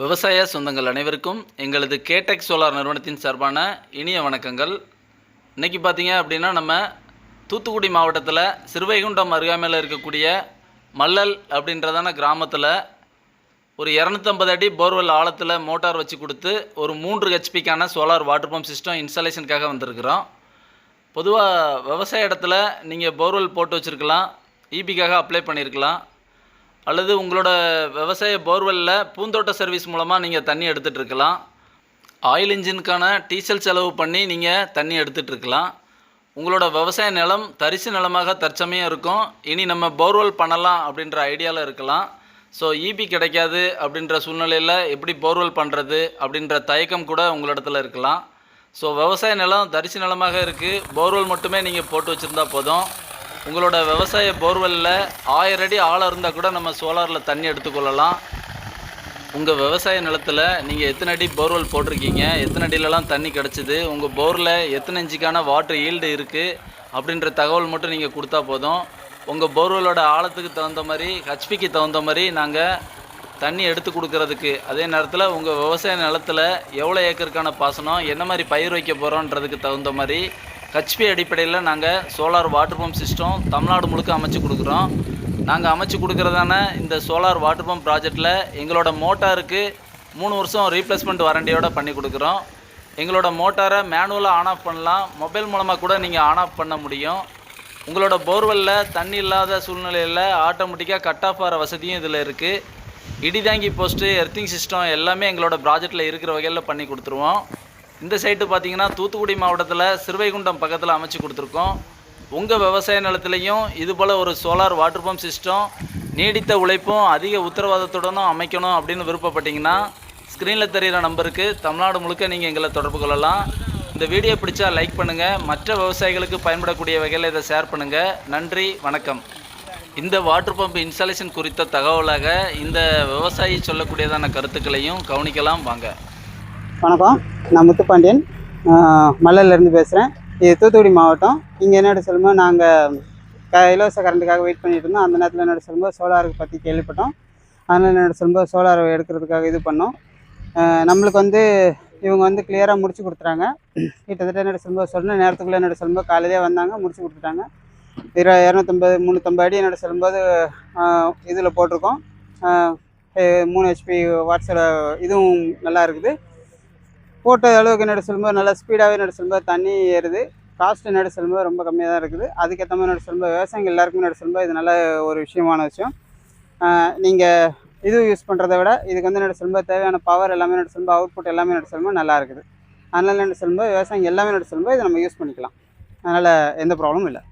விவசாய சொந்தங்கள் அனைவருக்கும் எங்களது கேடெக் சோலார் நிறுவனத்தின் சார்பான இனிய வணக்கங்கள். இன்றைக்கி பார்த்தீங்க அப்படின்னா நம்ம தூத்துக்குடி மாவட்டத்தில் சிறுவைகுண்டம் அருகாமையில் இருக்கக்கூடிய மல்லல் அப்படின்றதான கிராமத்தில் ஒரு இரநூத்தம்பது அடி போர்வெல் ஆழத்தில் மோட்டார் வச்சு கொடுத்து ஒரு மூன்று ஹெச்பிக்கான சோலார் வாட்டர் பம்ப் சிஸ்டம் இன்ஸ்டாலேஷனுக்காக வந்திருக்கிறோம். பொதுவாக விவசாய இடத்துல நீங்கள் போர்வெல் போட்டு வச்சுருக்கலாம் ஈபிக்காக அப்ளை பண்ணியிருக்கலாம் அல்லது உங்களோட விவசாய போர்வெல்லில் பூந்தோட்ட சர்வீஸ் மூலமாக நீங்கள் தண்ணி எடுத்துகிட்ருக்கலாம் ஆயில் இன்ஜினுக்கான டீசல் செலவு பண்ணி நீங்கள் தண்ணி எடுத்துகிட்ருக்கலாம் உங்களோட விவசாய நிலம் தரிசு நிலமாக தற்சமயம் இருக்கும். இனி நம்ம போர்வெல் பண்ணலாம் அப்படின்ற ஐடியாவில் இருக்கலாம். ஸோ ஈபி கிடைக்காது அப்படின்ற சூழ்நிலையில் எப்படி போர்வெல் பண்ணுறது அப்படின்ற தயக்கம் கூட உங்களிடத்துல இருக்கலாம். ஸோ விவசாய நிலம் தரிசு நிலமாக இருக்குது போர்வெல் மட்டுமே நீங்கள் போட்டு வச்சுருந்தா போதும். உங்களோட விவசாய போர்வெல்லில் ஆயிரம் அடி ஆழம் இருந்தால் கூட நம்ம சோலாரில் தண்ணி எடுத்துக்கொள்ளலாம். உங்கள் விவசாய நிலத்தில் நீங்கள் எத்தனை அடி போர்வெல் போட்டிருக்கீங்க? எத்தனை அடியிலலாம் தண்ணி கிடச்சிது? உங்கள் போரில் எத்தனை இன்ச்சுக்கான வாட்டர் ஈல்டு இருக்குது அப்படின்ற தகவல் மட்டும் நீங்கள் கொடுத்தா போதும். உங்கள் போர்வெலோட ஆழத்துக்கு தகுந்த மாதிரி ஹெச்பிக்கு தகுந்த மாதிரி நாங்கள் தண்ணி எடுத்து கொடுக்கறதுக்கு. அதே நேரத்தில் உங்கள் விவசாய நிலத்தில் எவ்வளோ ஏக்கருக்கான பாசனம் என்ன மாதிரி பயிர் வைக்க போகிறோன்றதுக்கு தகுந்த மாதிரி ஹெச்பி அடிப்படையில் நாங்கள் solar water pump system Tamil Nadu முழுக்க அமைச்சு கொடுக்குறோம். நாங்கள் அமைச்சு கொடுக்குறதான இந்த சோலார் வாட்டர் பம்ப் ப்ராஜெக்டில் எங்களோட மோட்டாருக்கு மூணு வருஷம் ரீப்ளேஸ்மெண்ட் வாரண்டியோட பண்ணி கொடுக்குறோம். எங்களோட மோட்டாரை மேனுவலாக ஆன் ஆஃப் பண்ணலாம். மொபைல் மூலமாக கூட நீங்கள் ஆன் ஆஃப் பண்ண முடியும். உங்களோட போர்வெல்லில் தண்ணி இல்லாத சூழ்நிலையில் ஆட்டோமேட்டிக்காக கட் ஆஃப் ஆகிற வசதியும் இதில் இருக்குது இடிதாங்கி போஸ்ட்டு எர்த்திங் சிஸ்டம் எல்லாமே எங்களோட ப்ராஜெக்டில் இருக்கிற வகையில் பண்ணி கொடுத்துருவோம். இந்த சைட்டு பார்த்தீங்கன்னா தூத்துக்குடி மாவட்டத்தில் சிறுவைகுண்டம் பக்கத்தில் அமைச்சு கொடுத்துருக்கோம். உங்கள் விவசாய நிலத்துலையும் இதுபோல் ஒரு சோலார் வாட்டர் பம்ப் சிஸ்டம் நீடித்த உழைப்பும் அதிக உத்தரவாதத்துடனும் அமைக்கணும் அப்படின்னு விருப்பப்பட்டீங்கன்னா ஸ்க்ரீனில் தெரிகிற நம்பருக்கு தமிழ்நாடு முழுக்க நீங்கள் எங்களை தொடர்பு கொள்ளலாம். இந்த வீடியோ பிடிச்சா லைக் பண்ணுங்கள் மற்ற விவசாயிகளுக்கு பயன்படக்கூடிய வகையில் இதை ஷேர் பண்ணுங்கள் நன்றி வணக்கம். இந்த வாட்டர் பம்ப் இன்ஸ்டாலேஷன் குறித்த தகவலாக இந்த விவசாயி சொல்லக்கூடியதான கருத்துக்களையும் கவனிக்கலாம். வாங்க. வணக்கம். நான் முத்துப்பாண்டியன். ஆஹ் பேசுகிறேன் இது தூத்துக்குடி மாவட்டம். இங்கே என்னோட சொல்லும்போது நாங்கள் க இலவச கரண்ட்டுக்காக வெயிட் பண்ணிட்டு இருந்தோம். அந்த நேரத்தில் என்னோட சொல்லும்போது சோலாருக்கு பற்றி கேள்விப்பட்டோம். அதனால் என்னோட சொல்லும்போது சோலார் எடுக்கிறதுக்காக இது பண்ணோம். நம்மளுக்கு வந்து இவங்க வந்து கிளியராக முடிச்சு கொடுத்துறாங்க கிட்டத்தட்ட என்னோட சொல்லும்போது சொன்ன நேரத்துக்குள்ளே என்னோட சொல்லும்போது காலையிலே வந்தாங்க முடிச்சு கொடுத்துட்டாங்க. இரு இரநூத்தம்பது முந்நூற்றம்பது அடி என்னோட சொல்லும்போது இதில் போட்டிருக்கோம். மூணு ஹெச்பி வாட்ஸில் இதுவும் நல்லா இருக்குது. போட்ட அளவுக்கு நட சொல்லும்போது நல்லா ஸ்பீடாகவே நட சொல்லும்போது தண்ணி ஏறுது. காஸ்ட்டு நட சொல்லும்போது ரொம்ப கம்மியாக தான் இருக்குது. அதுக்கேற்ற மாதிரி நட சொல்லும்போது விவசாயிகள் எல்லாருக்குமே நட சொல்லும்போது இது நல்ல ஒரு விஷயமான விஷயம். நீங்கள் இது யூஸ் பண்ணுறத விட இதுக்கு வந்து நட சொல்லும்போது தேவையான பவர் எல்லாமே நட சொல்லும்போது அவுட்புட் எல்லாமே நட சொல்லும்போது நல்லா இருக்குது. அதனால் நட சொல்லும்போது விவசாயம் எல்லாமே நட சொல்லும்போது இதை நம்ம யூஸ் பண்ணிக்கலாம். அதனால் எந்த ப்ராப்ளமும் இல்லை.